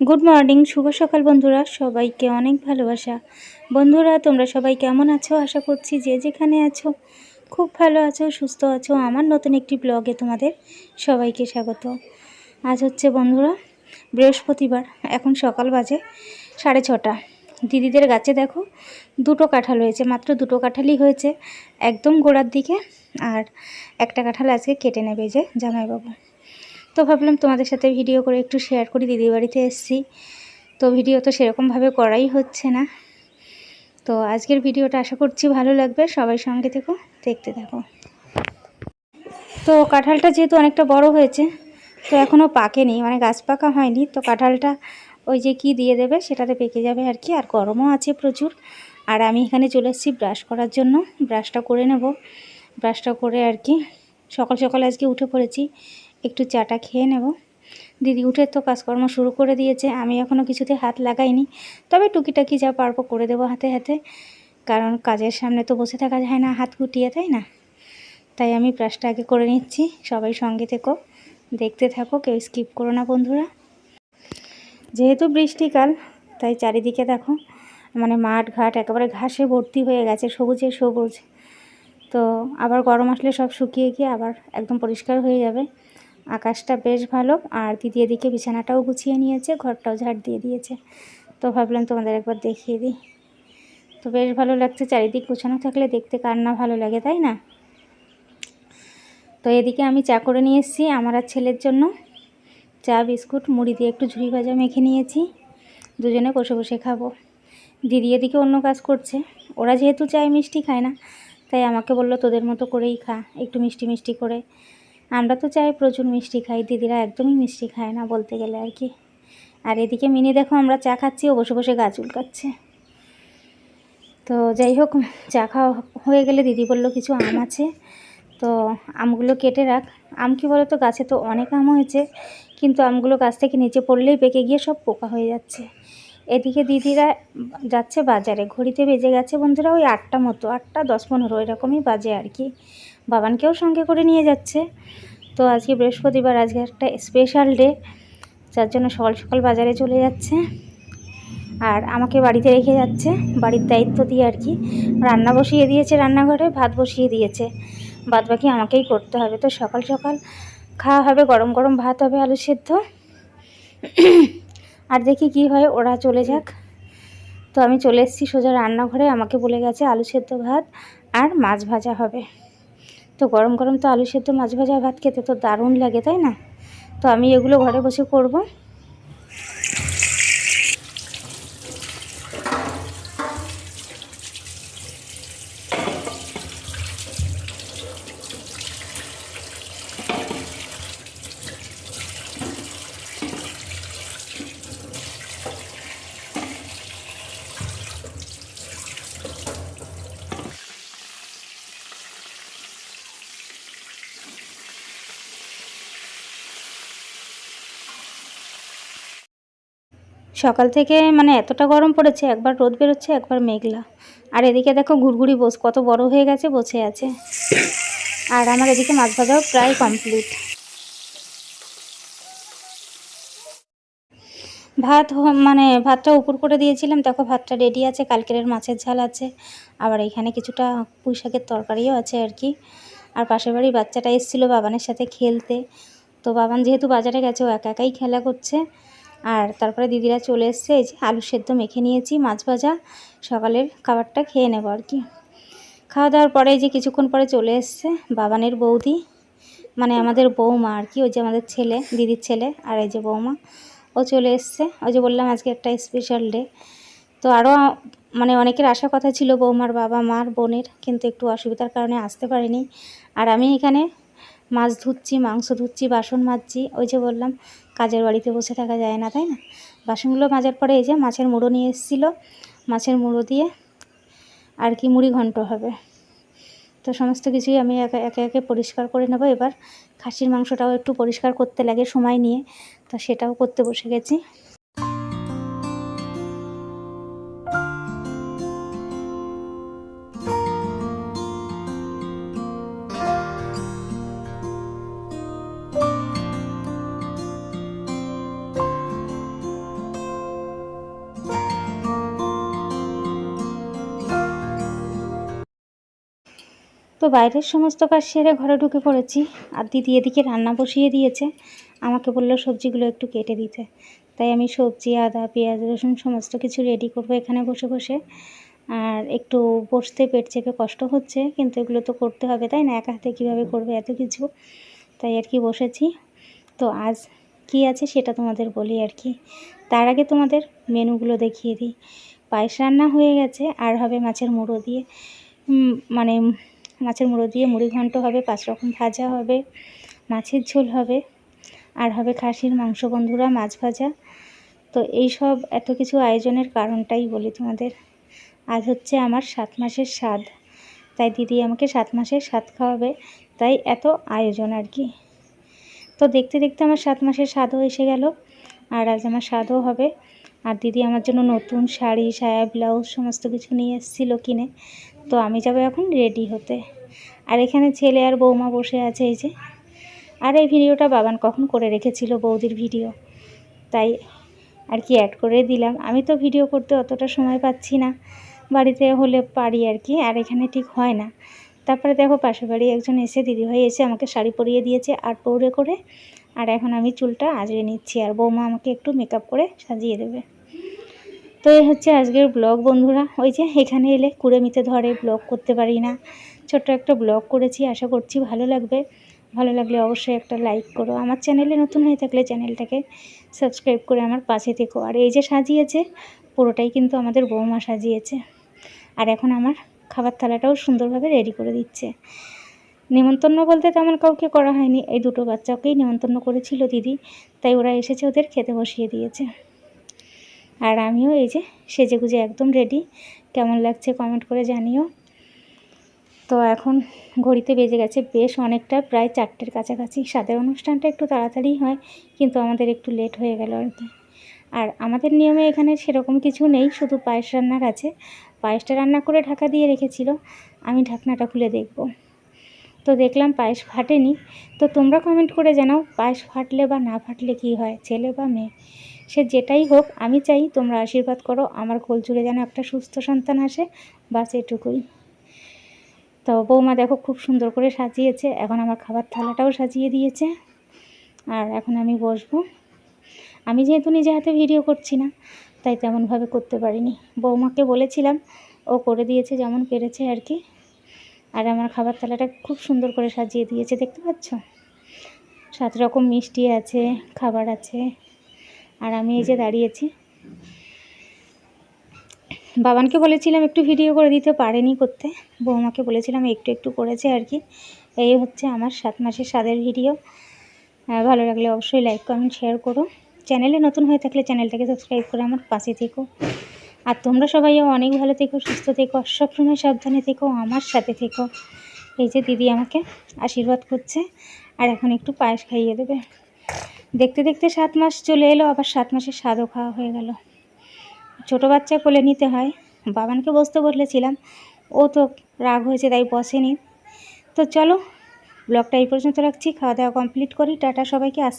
Good morning শুভ সকাল বন্ধুরা, সবাইকে অনেক ভালোবাসা। বন্ধুরা, তোমরা সবাই কেমন আছো? আশা করছি যে যেখানে আছো, খুব ভালো আছো, সুস্থ আছো। আমার নতুন একটি ব্লগে তোমাদের সবাইকে স্বাগত। আজ হচ্ছে বন্ধুরা, বৃহস্পতিবার, এখন সকাল বাজে সাড়ে ছটা। দিদিদের গাছে দেখো, দুটো কাঁঠাল হয়েছে, মাত্র দুটো কাঁঠালই হয়েছে, একদম গোড়ার দিকে, আর একটা কাঁঠাল আজকে কেটে নেবে যে জামাইবাবু। তো ভাবলাম তোমাদের সাথে ভিডিও করে একটু শেয়ার করি। দিদির বাড়িতে এসেছি। তো ভিডিও তো সেরকমভাবে করাই হচ্ছে না। তো আজকের ভিডিওটা আশা করছি ভালো লাগবে। সবাই সঙ্গে থেকো, দেখতে থাকো। তো কাঁঠালটা যেহেতু অনেকটা বড় হয়েছে, তো এখনও পাকেনি মানে গাছ পাকা হয়নি। তো কাঁঠালটা ওই যে কি দিয়ে দেবে সেটাতে পেকে যাবে আর কি। আর গরমও আছে প্রচুর। আর আমি এখানে চলে এসেছি ব্রাশ করার জন্য। ব্রাশটা করে নেব। ব্রাশটা করে আর কি। সকাল সকাল আজকে উঠে পড়েছি। একটু চাটা খেয়ে নেব। দিদি উঠে তো কাজকর্ম শুরু করে দিয়েছে, আমি এখনও কিছুতে হাত লাগাইনি। তবে টুকিটাকি যা পারব করে দেবো হাতে হাতে। কারণ কাজের সামনে তো বসে থাকা যায় না, হাত গুটিয়ে, তাই না? তাই আমি ব্রাশটা আগে করে নিচ্ছি, সবাই সঙ্গে থেকো। দেখতে থাকো, কেউ স্কিপ করো না বন্ধুরা। যেহেতু বৃষ্টিকাল, তাই চারিদিকে দেখো মানে মাঠ ঘাট একেবারে ঘাসে ভর্তি হয়ে গেছে, সবুজে সবুজ। তো আবার গরম আসলে সব শুকিয়ে গিয়ে আবার একদম পরিষ্কার হয়ে যাবে। আকাশটা বেশ ভালো। আর দিদি এদিকে বিছানাটাও গুছিয়ে নিয়েছে, ঘরটাও ঝাড় দিয়ে দিয়েছে। তো ভাবলাম তোমাদের একবার দেখিয়ে দিই। তো বেশ ভালো লাগছে চারিদিক গুছানো থাকলে দেখতে কার না ভালো লাগে, তাই না? তো এদিকে আমি চা করে নিয়ে এসেছি আমার আর ছেলের জন্য। চা, বিস্কুট, মুড়ি দিয়ে একটু ঝুড়ি ভাজা মেখে নিয়েছি। দুজনে বসে বসে খাব। দিদি এদিকে অন্য কাজ করছে। ওরা যেহেতু চায় মিষ্টি খায় না, তাই আমাকে বলল তোদের মতো করেই খা, একটু মিষ্টি মিষ্টি করে। আমরা তো চাই প্রচুর মিষ্টি খাই, দিদিরা একদমই মিষ্টি খায় না বলতে গেলে আর কি। আর এদিকে মিনি দেখো, আমরা চা খাচ্ছি, ও বসে বসে গাছ উলকাচ্ছে তো যাই হোক, চা খাওয়া হয়ে গেলে দিদি বলল কিছু আম আছে। তো আমগুলো কেটে রাখ। আম কি বলো তো গাছে তো অনেক আম হয়েছে, কিন্তু আমগুলো গাছ থেকে নিচে পড়লেই পেকে গিয়ে সব পোকা হয়ে যাচ্ছে। এদিকে দিদিরা যাচ্ছে বাজারে, ঘড়িতে বেজে গেছে বন্ধুরা, ওই আটটা মতো, আটটা দশ পনেরো, এরকমই বাজে আর কি। বাবানকেও সঙ্গে করে নিয়ে যাচ্ছে। তো আজকে বৃহস্পতিবার, আজকে একটা স্পেশাল ডে যার জন্য সকাল সকাল বাজারে চলে যাচ্ছে। আর আমাকে বাড়িতে রেখে যাচ্ছে, বাড়ির দায়িত্ব দিয়ে আর কি। রান্না বসিয়ে দিয়েছে রান্নাঘরে, ভাত বসিয়ে দিয়েছে। বাদ বাকি আমাকেই করতে হবে। তো সকাল সকাল খাওয়া হবে, গরম গরম ভাত হবে, আলু সেদ্ধ। আর দেখি কি হয়, ওরা চলে যাক। তো আমি চলে এসেছি সোজা রান্নাঘরে। আমাকে বলে গেছে আলু সেদ্ধ ভাত আর মাছ ভাজা হবে। তো গরম গরম তো আলু সেদ্ধ মাছ ভাজা ভাত খেতে তো দারুণ লাগে, তাই না? তো আমি এগুলো ঘরে বসে করব। সকাল থেকে মানে এতটা গরম পড়েছে, একবার রোদ বেরোচ্ছে, একবার মেঘলা। আর এদিকে দেখো ঘুরঘুরি বস, কত বড় হয়ে গেছে, বসে আছে। আর আমার এদিকে মাছ ভাজাও প্রায় কমপ্লিট ভাত মানে ভাতটা উপর করে দিয়েছিলাম, দেখো ভাতটা রেডি আছে কালকের মাছের ঝাল আছে। আবার এখানে কিছুটা পুঁই শাকের তরকারিও আছে আর কি। আর পাশের বাড়ির বাচ্চাটা এসেছিল বাবানের সাথে খেলতে। তো বাবান যেহেতু বাজারে গেছে, ও একা একাই খেলা করছে। আর তারপরে দিদিরা চলে এসছে, এই যে আলু সেদ্ধ মেখে নিয়েছি, মাছ ভাজা, সকালের খাবারটা খেয়ে নেব আর কি। খাওয়া দাওয়ার পরে এই যে কিছুক্ষণ পরে চলে এসছে বাবানের বৌদি মানে আমাদের বৌমা আর কি, ওই যে আমাদের ছেলে, দিদির ছেলে আর এই যে বৌমা, ও চলে এসছে। ওই যে বললাম আজকে একটা স্পেশাল ডে তো আরও মানে অনেকের আশা কথা ছিল বৌমার বাবা, মার, বোনের, কিন্তু একটু অসুবিধার কারণে আসতে পারিনি। আর আমি এখানে মাছ ধুচ্ছি, মাংস ধুচ্ছি, বাসন মাজছি। ওই যে বললাম, কাজের বাড়িতে বসে থাকা যায় না, তাই না? বাসনগুলো মাজার পরে এই যে মাছের মুড়ো নিয়ে এসেছিল। মাছের মুড়ো দিয়ে আর কি মুড়ি ঘন্ট হবে। তো সমস্ত কিছুই আমি একে একে একে পরিষ্কার করে নেব। এবার খাসির মাংসটাও একটু পরিষ্কার করতে লাগে সময় নিয়ে। তো সেটাও করতে বসে গেছি। তো বাইরের সমস্ত কাজ সেরে ঘরে ঢুকে পড়েছি। আর দিদি এদিকে রান্না বসিয়ে দিয়েছে। আমাকে বলল সবজিগুলো একটু কেটে দিতে। তাই আমি সবজি, আদা, পেঁয়াজ, রসুন সমস্ত কিছু রেডি করব এখানে বসে বসে। আর একটু বসতে পেট চেপে কষ্ট হচ্ছে, কিন্তু এগুলো তো করতে হবে, তাই না? একা হাতে কীভাবে করবে এত কিছু? তাই আর কি বসেছি। তো আজ কি আছে সেটা তোমাদের বলি আর কি। তার আগে তোমাদের মেনুগুলো দেখিয়ে দিই। পায়েস রান্না হয়ে গেছে, আর হবে মাছের মুড়ো দিয়ে। মানে মাছের মুড়ো দিয়ে মুড়ি ঘন্ট হবে, পাঁচ রকম ভাজা হবে, মাছের ঝোল হবে, আর হবে খাসির মাংস। বন্ধুরা, মাছ ভাজা। তো এই সব এত কিছু আয়োজনের কারণটাই বলি তোমাদের। আজ হচ্ছে আমার সাত মাসের স্বাদ। তাই দিদি আমাকে সাত মাসের স্বাদ খাওয়াবে, তাই এত আয়োজন আর কি। তো দেখতে দেখতে আমার সাত মাসের স্বাদও এসে গেল, আর আজ আমার স্বাদও হবে। আর দিদি আমার জন্য নতুন শাড়ি, সায়া ব্লাউজ, সমস্ত কিছু নিয়ে এসেছিল কিনে। তো আমি যাব এখন রেডি হতে। আর এখানে ছেলে আর বৌমা বসে আছে এই যে। আর এই ভিডিওটা বাবান কখন করে রেখেছিল বৌদির ভিডিও। তাই আর কি অ্যাড করে দিলাম। আমি তো ভিডিও করতে অতটা সময় পাচ্ছি না। বাড়িতে হলে পারি আর কি, আর এখানে ঠিক হয় না। তারপরে দেখো পাশের বাড়ি একজন এসে দিদিভাই এসে আমাকে শাড়ি পরিয়ে দিয়েছে আর পৌরে করে। আর এখন আমি চুলটা আজরে নিচ্ছি আর বৌমা আমাকে একটু মেকআপ করে সাজিয়ে দেবে। তো এই হচ্ছে আজকের ব্লগ, বন্ধুরা। ওই যে এখানে এলে কুড়েমিতে ধরে ব্লগ করতে পারি না। ছোট্ট একটা ব্লগ করেছি, আশা করছি ভালো লাগবে। ভালো লাগলে অবশ্যই একটা লাইক করো। আমার চ্যানেলে নতুন হয়ে থাকলে চ্যানেলটাকে সাবস্ক্রাইব করে আমার পাশে থেকো। আর এই যে সাজিয়েছে, পুরোটাই কিন্তু আমাদের বৌমা সাজিয়েছে। আর এখন আমার খাবার থালাটাও সুন্দরভাবে রেডি করে দিচ্ছে। নেমন্তন্ন বলতে তেমন কাউকে করা হয়নি। এই দুটো বাচ্চাকেই নেমন্তন্ন করেছিল দিদি। তাই ওরা এসেছে, ওদের খেতে বসিয়ে দিয়েছে। আর আমিও এই যে সেজে গুজে একদম রেডি কেমন লাগছে কমেন্ট করে জানিও। তো এখন ঘড়িতে বেজে গেছে বেশ অনেকটা, প্রায় চারটের কাছাকাছি। স্বাদের অনুষ্ঠানটা একটু তাড়াতাড়ি হয়, কিন্তু আমাদের একটু লেট হয়ে গেল আর কি। আর আমাদের নিয়মে এখানে সেরকম কিছু নেই, শুধু পায়েস রান্নার আছে। পায়েসটা রান্না করে ঢাকা দিয়ে রেখেছিল, আমি ঢাকনাটা খুলে দেখব। তো দেখলাম পায়েস ফাটেনি। তো তোমরা কমেন্ট করে জানাও, পায়েস ফাটলে বা না ফাটলে কী হয়, ছেলে বা মেয়ে? সে যেটাই হোক, আমি চাই তোমরা আশীর্বাদ করো, আমার কোল জুড়ে যেন একটা সুস্থ সন্তান আসে। বাস এটুকুই। তো বৌমা দেখো খুব সুন্দর করে সাজিয়েছে, এখন আমার খাবার থালাটাও সাজিয়ে দিয়েছে। আর এখন আমি বসবো। আমি যেহেতু নিজে হাতে ভিডিও করছি না, তাই তেমনভাবে করতে পারিনি। বৌমাকে বলেছিলাম, ও করে দিয়েছে যেমন পেরেছে আর কি। আর আমার খাবার থালাটা খুব সুন্দর করে সাজিয়ে দিয়েছে, দেখতে পাচ্ছ? সাত রকম মিষ্টি আছে, খাবার আছে। আর আমি এই যে দাঁড়িয়েছি। বাবানকে বলেছিলাম একটু ভিডিও করে দিতে, পারেনি করতে। বৌমাকে বলেছিলাম একটু একটু করেছে আর কি। এই হচ্ছে আমার সাত মাসের স্বাদের ভিডিও ভালো লাগলে অবশ্যই লাইক কমেন্ট শেয়ার করো। চ্যানেলে নতুন হয়ে থাকলে চ্যানেলটাকে সাবস্ক্রাইব করে আমার পাশে থেকো। আর তোমরা সবাইও অনেক ভালো থেকো, সুস্থ থেকো সবসময় সাবধানে থেকো, আমার সাথে থেকো। এই যে দিদি আমাকে আশীর্বাদ করছে। আর এখন একটু পায়েস খাইয়ে দেবে। দেখতে দেখতে সাত মাস চলে এলো, আবার সাত মাসের স্বাদও খাওয়া হয়ে গেল। ছোটো বাচ্চা কোলে নিতে হয়। বাবানকে বসতে বলেছিলাম, ও তো রাগ হয়েছে, তাই বসেনি। তো চলো, ব্লগটা এই পর্যন্ত রাখছি। খাওয়া দাওয়া কমপ্লিট করি। টাটা সবাইকে আসছি